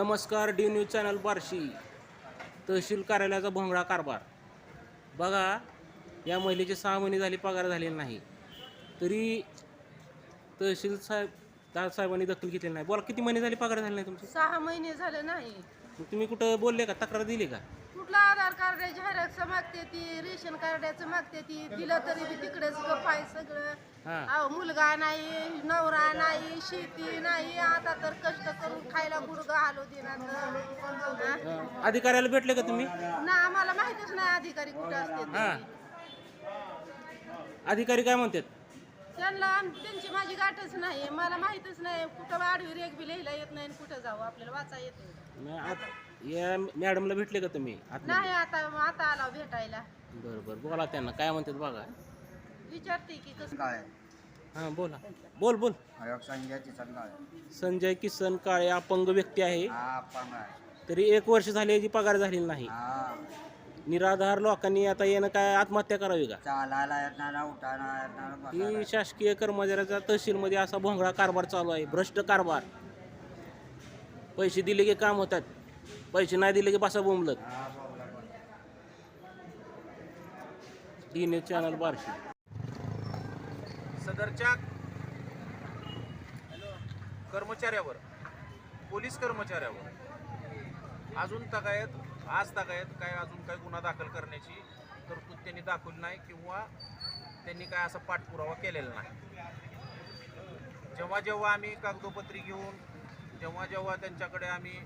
नमस्कार D news channel Barshi tehsil कार्यालयाचा भोंगळा कारभार. बघा या महिलेचे सहा महिने झाले पगार झालेला नाही. तरी तहसील साहेब दार साहेबांनी दखल घेतलेली नाही. बोला किती महिने झाले पगार झाले नाही तुमचे? सहा महिने झाले नाही. मग तुम्ही कुठं बोलले का? तक्रार दिली का? कुठला आधार कार्ड झेरॉक्स मागते ती रेशन कार्डाचं मागते ती. दिलं तरी बी तिकडेच गप आहे सगळं. हां. अहो मुलगा नाही नवरा नाही शेती नाही. आता तर कष्ट करून खायला गुडगा आलो अं, अधिकाऱ्याला भेटले का तुम्ही? ना आम्हाला माहितच नाही अधिकारी कुठे असते ते. हां. अधिकारी काय म्हणतात? त्यांना आम- त्यांची माझी गाठच नाही मला माहितच नाही कुठं आडवी रेग बी लिहिला येत नाही आणि कुठं जाऊ आपल्याला वाचा येत नाही. मग आत- या मॅडमला भेटले का तुम्ही? आत नाही आता आता आला भेटायला. बरं बरं. बोला त्यांना काय म्हणतात बघा. विचारते की कसं काळे. हां बोला. बोल बोल. संजयची संघाळे संजय किसन काळे. अपंग व्यक्ती आहे. हा तरी एक वर्ष झाले याची पगार झालेली नाही. हा. निराधार लोकांनी आता येणं काय आत्महत्या करावी का? चालायला येणार उठायला येणार ही बसायला शासकीय कर्मचाऱ्याचा तहसीलमध्ये असा भोंगळा कारभार चालू आहे भ्रष्ट कारभार. पैसे दिले की काम होतात पैसे नाही दिले की बसा बोंबलत. हा, बोला, बोला. D news channel Barshi. सदरच्या कर्मचाऱ्यावर पोलीस कर्मचाऱ्यावर अजून तगायत आज तगायत काय अजून काही गुन्हा दाखल करण्याची तरतूद त्यांनी दाखवली नाही किंवा त्यांनी काय असा पाठपुरावा केलेला नाही. जेव्हा जेव्हा आम्ही कागदोपत्री घेऊन जेव्हा जेव्हा त्यांच्याकडे आम्ही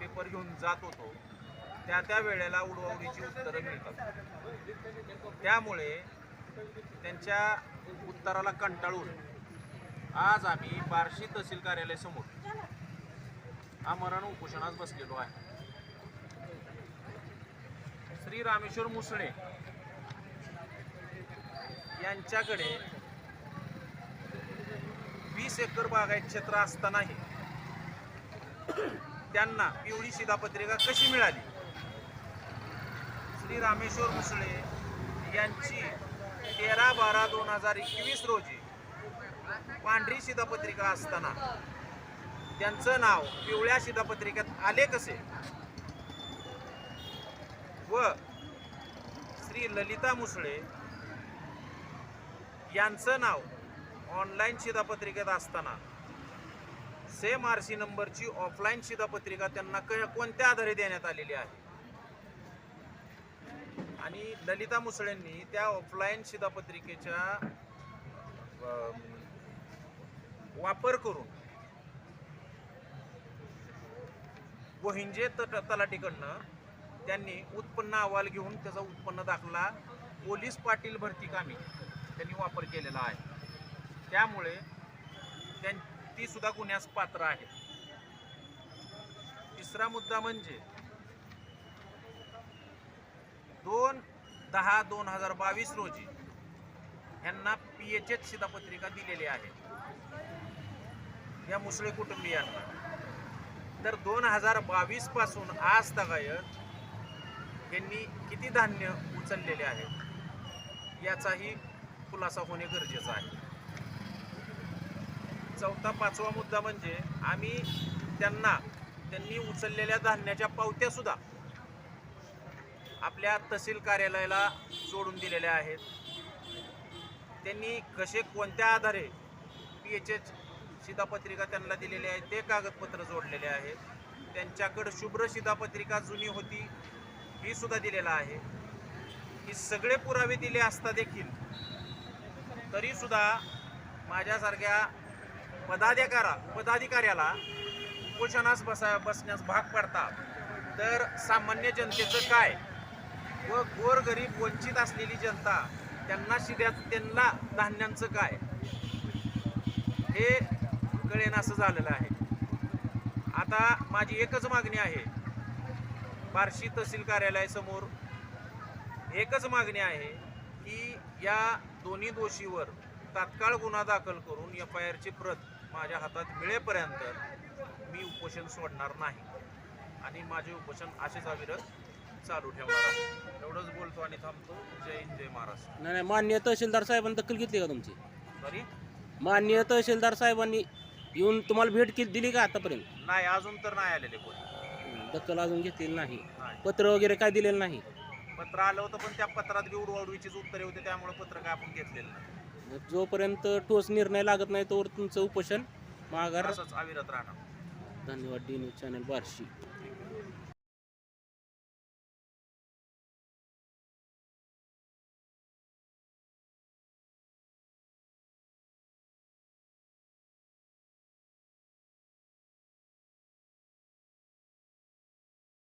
पेपर घेऊन जात होतो त्या त्या वेळेला उडवाउडीची उत्तरं मिळतात. त्यामुळे त्यांच्या उत्तराला कंटाळून आज आम्ही बार्शी तहसील कार्यालयासमोर आमरण उपोषणास बसलेलो आहे. श्री रामेश्वर मुसळे यांच्याकडे वीस एकर बागायत क्षेत्र असतानाही त्यांना पिवळी शिधापत्रिका कशी मिळाली? श्री रामेश्वर मुसळे यांची तेरा बारा दोन हजार एकवीस रोजी पांढरी शिधापत्रिका असताना त्यांचं नाव पिवळ्या शिधापत्रिकेत आले कसे? व श्री ललिता मुसळे यांचं नाव ऑनलाईन शिधापत्रिकेत असताना सेम आर सी नंबरची ऑफलाईन शिधापत्रिका त्यांना क कोणत्या आधारे देण्यात आलेली आहे? आणि ललिता मुसळेंनी त्या ऑफलाईन शिधापत्रिकेच्या वापर करून वहिंजे तट तलाठीकडनं त्यांनी उत्पन्न अहवाल घेऊन त्याचा उत्पन्न दाखला पोलीस पाटील भरती कामी त्यांनी वापर केलेला आहे. त्यामुळे त्यां ती सुद्धा गुन्ह्यास पात्र आहे. तिसरा मुद्दा म्हणजे दोन दहा दोन हजार बावीस रोजी यांना पी एच एच शिधापत्रिका दिलेली आहे. या मुसळे कुटुंबियांना. तर दोन हजार बावीसपासून आज तगायत यांनी किती धान्य उचललेले आहे याचाही खुलासा होणे गरजेचं आहे. चौथा पाचवा मुद्दा म्हणजे आम्ही त्यांना त्यांनी उचललेल्या धान्याच्या पावत्या सुद्धा आपल्या तहसील कार्यालयाला जोडून दिलेल्या आहेत. त्यांनी कसे कोणत्या आधारे पी एच एच शिधापत्रिका त्यांना दिलेली आहे ते कागदपत्र जोडलेले आहेत. त्यांच्याकडं शुभ्र शिधापत्रिका जुनी होती. ही सुद्धा दिलेला आहे. ही सगळे पुरावे दिले असता देखील तरीसुद्धा माझ्यासारख्या पदाधिकारा पदाधिकाऱ्याला उपोषणास बसा बसण्यास भाग पडतात तर सामान्य जनतेचं काय? व गोरगरीब वंचित असलेली जनता त्यांना शिद्या त्यांना धान्यांचं काय? हे कळेन असं झालेलं आहे. आता माझी एकच मागणी आहे. बार्शी तहसील कार्यालयासमोर एकच मागणी आहे की या दोन्ही दोषीवर तात्काळ गुन्हा दाखल करून एफ आय आरची प्रत माझ्या हातात मिळेपर्यंत मी उपोषण सोडणार नाही. आणि माझे उपोषण असेच अविरत चालू ठेवणार आहे. एवढंच बोलतो आणि थांबतो. जय हिंद जय महाराष्ट्र. नाही नाही मान्य तहसीलदार साहेबांनी दखल घेतली का तुमची? सॉरी? मान्य तहसीलदार साहेबांनी येऊन तुम्हाला भेट केली दिली का आतापर्यंत? नाही अजून तर नाही आलेले कोणी. दखल अजून घेतलेली नाही. नाही. पत्र वगैरे काय दिलेलं नाही. पत्र आलं होतं पण त्या पत्रात बी उडवाउडवीचीच उत्तरे होते त्यामुळे पत्र काय आपण घेतलेलं नाही. जोपर्यंत ठोस निर्णय लागत नाही तोवर तुमचं उपोषण माघार असंच अविरत राहणार. धन्यवाद डी न्यूज चॅनल बार्शी.